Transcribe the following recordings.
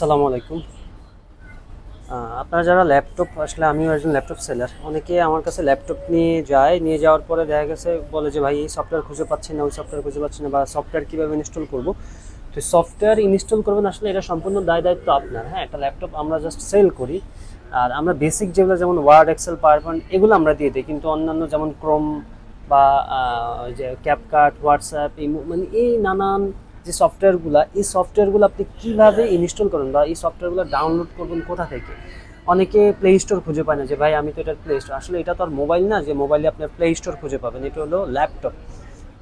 আসসালামু আলাইকুম। আপনারা যারা ল্যাপটপ, আসলে আমিও একজন ল্যাপটপ সেলার। অনেকে আমার কাছে ল্যাপটপ নিয়ে যায়, নিয়ে যাওয়ার পরে দেখা গেছে, বলে যে, ভাই, এই সফটওয়্যার খুঁজে পাচ্ছি না, ওই সফটওয়্যার খুঁজে পাচ্ছি না বা সফটওয়্যার কীভাবে ইনস্টল করব? তো সফটওয়্যার ইনস্টল করবেন, আসলে এটা সম্পূর্ণ দায় দায়িত্ব আপনার। হ্যাঁ একটা ল্যাপটপ আমরা জাস্ট সেল করি, আর আমরা বেসিক যেগুলো যেমন ওয়ার্ড এক্সেল পাওয়ার পয়েন্ট এগুলো আমরা দিয়ে দিই। কিন্তু অন্যান্য যেমন ক্রোম বা যে ক্যাপকাট হোয়াটসঅ্যাপ এই মানে এই নানান যে সফটওয়্যারগুলো এই সফটওয়্যারগুলো আপনি কীভাবে ইনস্টল করবেন বা এই সফটওয়্যারগুলো ডাউনলোড করবেন কোথা থেকে? অনেকে প্লে স্টোর খুঁজে পায় না যে, ভাই, আমি তো এটার প্লে স্টোর আসলে এটা তো আর মোবাইল না, যে মোবাইলে আপনার প্লে স্টোর খুঁজে পাবেন। এটা হলো ল্যাপটপ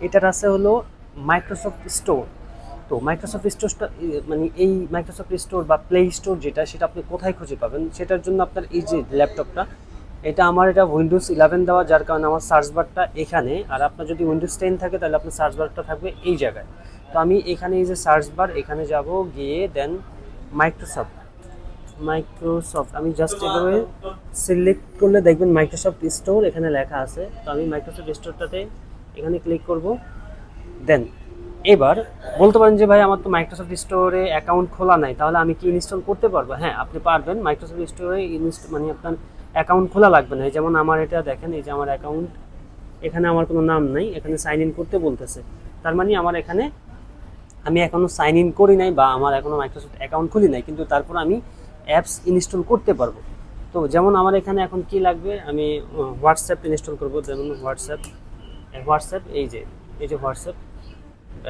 এটার আছে হলো মাইক্রোসফট স্টোর তো মাইক্রোসফট স্টোরটা মানে এই মাইক্রোসফট স্টোর বা প্লে স্টোর যেটা, সেটা আপনি কোথায় খুঁজে পাবেন? সেটার জন্য আপনার এই যে ল্যাপটপটা এটা আমার এটা উইন্ডোজ ইলেভেন দেওয়া, যার কারণে আমার সার্চ বারটা এখানে। আর আপনার যদি উইন্ডোজ টেন থাকে, তাহলে আপনার সার্চ বারটা থাকবে এই জায়গায়। তো আমি এখানে এই যে সার্চ বার এখানে যাব গিয়ে দেন মাইক্রোসফট মাইক্রোসফট আমি জাস্ট এভাবে সিলেক্ট করলে দেখবেন মাইক্রোসফট স্টোর এখানে লেখা আছে। তো আমি মাইক্রোসফট স্টোরটাতে এখানে ক্লিক করব। দেন এবার বলতে পারেন যে ভাই আমার তো মাইক্রোসফট স্টোরে অ্যাকাউন্ট খোলা নাই, তাহলে আমি কি ইনস্টল করতে পারব? হ্যাঁ আপনি পারবেন মাইক্রোসফট স্টোরে ইনস্ট মানে আপনার অ্যাকাউন্ট খোলা লাগবে না। যেমন আমার এটা দেখেন, এই যে আমার অ্যাকাউন্ট এখানে আমার কোনো নাম নাই, এখানে সাইন ইন করতে বলতেছে। তার মানে আমার এখানে আমি এখনও সাইন ইন করি নাই বা আমার এখনও মাইক্রোসফট অ্যাকাউন্ট খুলি নাই, কিন্তু তারপর আমি অ্যাপস ইনস্টল করতে পারব। তো যেমন আমার এখানে এখন কি লাগবে? আমি হোয়াটসঅ্যাপ ইনস্টল করব, যেমন হোয়াটসঅ্যাপ হোয়াটসঅ্যাপ এই যে এই যে হোয়াটসঅ্যাপ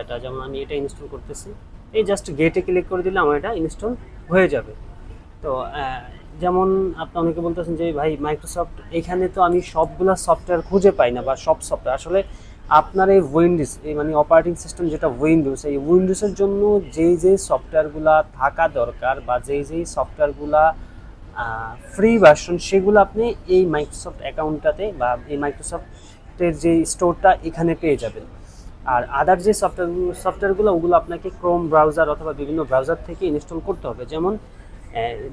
এটা যেমন আমি এটা ইনস্টল করতেছি। এই জাস্ট গেটে ক্লিক করে দিলে আমার এটা ইনস্টল হয়ে যাবে। তো যেমন আপনি অনেকে বলতেছেন যে, ভাই মাইক্রোসফট এখানে তো আমি সবগুলো সফটওয়্যার খুঁজে পাই না বা সব সফটওয়্যার আসলে আপনার এই উইন্ডোজ এই মানে অপারেটিং সিস্টেম যেটা উইন্ডোজ এই উইন্ডোজের জন্য যেই যেই সফটওয়্যারগুলা থাকা দরকার বা যেই যেই সফটওয়্যারগুলা ফ্রি ভার্সন সেগুলো আপনি এই মাইক্রোসফট অ্যাকাউন্টটাতে বা এই মাইক্রোসফটের যে স্টোরটা এখানে পেয়ে যাবেন। আর আদার যে সফটওয়্যার সফটওয়্যারগুলো ওগুলো আপনাকে ক্রোম ব্রাউজার অথবা বিভিন্ন ব্রাউজার থেকে ইনস্টল করতে হবে। যেমন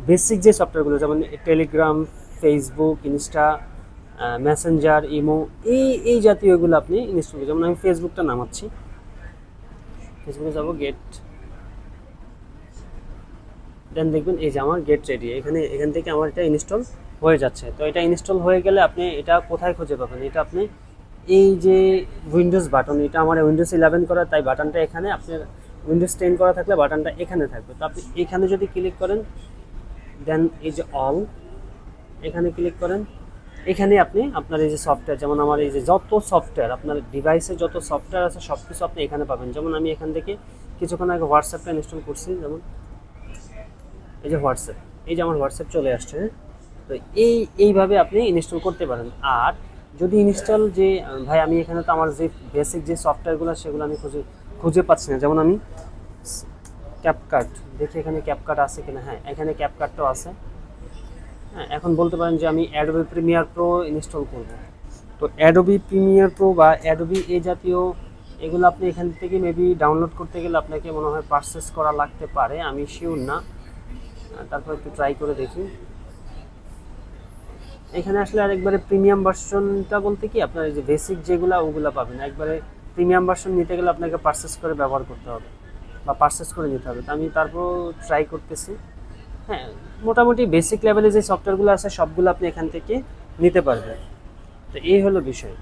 বেসিক যে সফটওয়্যারগুলো যেমন Telegram Facebook Insta Messenger imo এই এই জাতীয়গুলো আপনি ইনস্টল যেমন আমি ফেসবুকটা নামাচ্ছি। ফেসবুকে যাব গেট দেন দেখবেন এই যে আমার গেট রেডি এখানে, এখান থেকে আমার এটা ইনস্টল হয়ে যাচ্ছে। তো এটা ইনস্টল হয়ে গেলে আপনি এটা কোথায় খুঁজে পাবেন? এটা আপনি এই যে উইন্ডোজ বাটন এটা আমার উইন্ডোজ ইলেভেন করা, তাই বাটনটা এখানে আপনার উইন্ডোজ টেন করা থাকলে বাটনটা এখানে থাকবে। তো আপনি এখানে যদি ক্লিক করেন দেন এই যে অল এখানে ক্লিক করেন এখানে আপনি আপনার এই যে সফটওয়্যার যেমন আমার এই যে যত সফটওয়্যার আপনার ডিভাইসে যত সফটওয়্যার আছে সব কিছু আপনি এখানে পাবেন। যেমন আমি এখান থেকে কিছুক্ষণ আগে হোয়াটসঅ্যাপটা ইনস্টল করছি, যেমন এই যে হোয়াটসঅ্যাপ এই যে আমার হোয়াটসঅ্যাপ চলে আসছে হ্যাঁ? তো এই, এইভাবে আপনি ইনস্টল করতে পারেন। আর যদি ইনস্টল যে, ভাই, আমি এখানে তো আমার যে বেসিক যে সফটওয়্যারগুলো সেগুলো আমি খুঁজে খুঁজে পাচ্ছি না। যেমন আমি ক্যাপকাট দেখি এখানে ক্যাপকাট আছে কিনা? হ্যাঁ এখানে ক্যাপকাটটাও আছে। হ্যাঁ এখন বলতে পারেন যে আমি অ্যাডোবি প্রিমিয়ার প্রো ইনস্টল করব। তো অ্যাডোবি প্রিমিয়ার প্রো বা অ্যাডোবি এ জাতীয় এগুলো আপনি এখান থেকে মেবি ডাউনলোড করতে গেলে আপনাকে মনে হয় পারচেস করা লাগতে পারে, আমি শিওর না। তারপর একটু ট্রাই করে দেখি। এখানে আসলে আর একবারে প্রিমিয়াম ভার্সনটা বলতে কি, আপনার যে বেসিক যেগুলো, ওগুলো পাবেন। একবারে প্রিমিয়াম ভার্সন নিতে গেলে আপনাকে পারচেস করে ব্যবহার করতে হবে বা পারচেস করে নিতে হবে। তো আমি তারপর ট্রাই করতেছি। হ্যাঁ মোটামুটি বেসিক লেভেলে যে সফটওয়্যারগুলো আছে, সবগুলো আপনি এখান থেকে নিতে পারবেন। তো এই হলো বিষয়।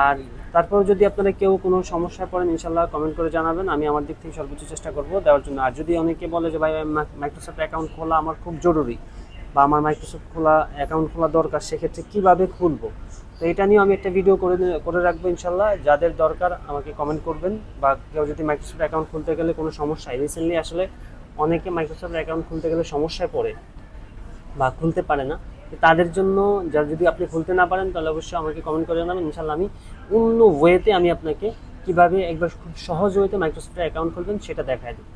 আর তারপর যদি আপনারা কেউ কোনো সমস্যায় পড়েন ইনশাল্লাহ কমেন্ট করে জানাবেন। আমি আমার দিক থেকে সর্বোচ্চ চেষ্টা করব দেওয়ার জন্য। আর যদি অনেকে বলে যে, ভাই মাইক্রোসফট অ্যাকাউন্ট খোলা আমার খুব জরুরি বা আমার মাইক্রোসফট খোলা অ্যাকাউন্ট খোলা দরকার, সেক্ষেত্রে কীভাবে খুলবো? তো এটা নিয়েও আমি একটা ভিডিও করে করে রাখব ইনশাল্লাহ যাদের দরকার আমাকে কমেন্ট করবেন বা কেউ যদি মাইক্রোসফট অ্যাকাউন্ট খুলতে গেলে কোনো সমস্যা রিসেন্টলি আসলে অনেকে মাইক্রোসফট অ্যাকাউন্ট খুলতে গেলে সমস্যায় পড়ে বা খুলতে পারে না। তাদের জন্য যা যদি আপনি খুলতে না পারেন, তাহলে অবশ্যই আমাকে কমেন্ট করে জানাবেন। ইনশাল্লাহ আমি অন্য ওয়েতে আমি আপনাকে কীভাবে একবার খুব সহজ ওয়েতে মাইক্রোসফটের অ্যাকাউন্ট খুলবেন, সেটা দেখায় দিই